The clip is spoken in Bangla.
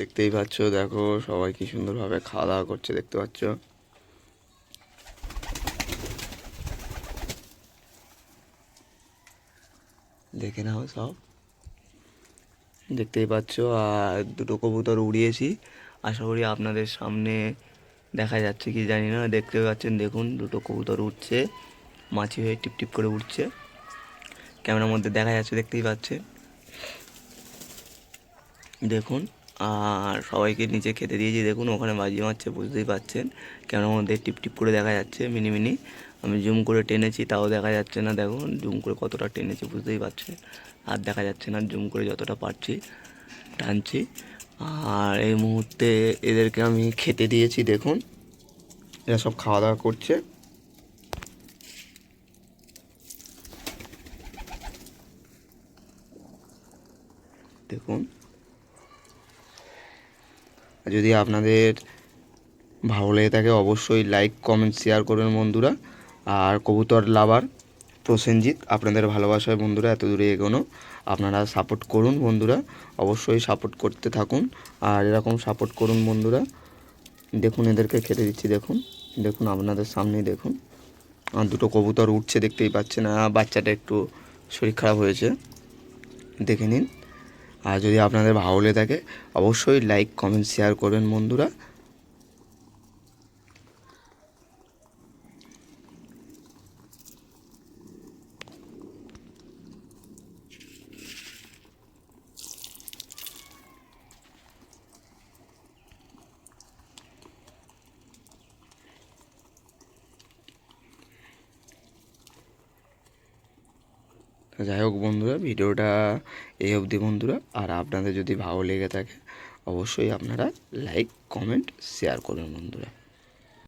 দেখতেই পাচ্ছ, দেখো সবাই কি সুন্দরভাবে খাওয়া দাওয়া করছে, দেখতে পাচ্ছ। দেখে নাও সব। দেখতেই পাচ্ছ, আর দুটো কবুতর উড়িয়েছি। আশা করি আপনাদের সামনে দেখা যাচ্ছে, কি জানি না, দেখতে পাচ্ছেন, দেখুন, দুটো কবুতর উঠছে মাছি হয়ে টিপ টিপ করে উঠছে ক্যামেরার মধ্যে দেখা যাচ্ছে, দেখতেই পাচ্ছেন। দেখুন। আর সবাইকে নিচে খেতে দিয়েছি। দেখুন, ওখানে বাজি মারছে, বুঝতেই পাচ্ছেন। কেন মধ্যে টিপ টিপ করে দেখা যাচ্ছে, মিনি মিনি। আমি জুম করে টেনেছি, তাও দেখা যাচ্ছে না। দেখুন, জুম করে কতটা টেনেছি, বুঝতেই পারছেন আর দেখা যাচ্ছে না, জুম করে যতটা পারছি, টানছি। আর এই মুহূর্তে এদেরকে আমি খেতে দিয়েছি, দেখুন। এরা সব খাওয়া দাওয়া করছে। দেখুন। যদি আপনাদের ভালো লেগে থাকে, অবশ্যই লাইক কমেন্ট শেয়ার করবেন বন্ধুরা। আর কবুতর লাভার প্রসেনজিৎ, আপনাদের ভালোবাসায় বন্ধুরা, এত দূরে এগোনো, আপনারা সাপোর্ট করুন বন্ধুরা। অবশ্যই সাপোর্ট করতে থাকুন। আর এরকম সাপোর্ট করুন বন্ধুরা। দেখুন, এদেরকে খেতে দিচ্ছি, দেখুন। দেখুন, আপনাদের সামনেই দেখুন। আর দুটো কবুতর উঠছে, দেখতেই পাচ্ছেন। বাচ্চাটা একটু শরীর খারাপ হয়েছে। দেখে নিন। আর যদি আপনাদের ভালো লেগে থাকে অবশ্যই লাইক কমেন্ট শেয়ার করবেন বন্ধুরা। যাই হোক বন্ধুরা, ভিডিওটা এই অবধি বন্ধুরা। আর আপনাদের যদি ভালো লেগে থাকে, অবশ্যই আপনারা লাইক কমেন্ট শেয়ার করবেন বন্ধুরা।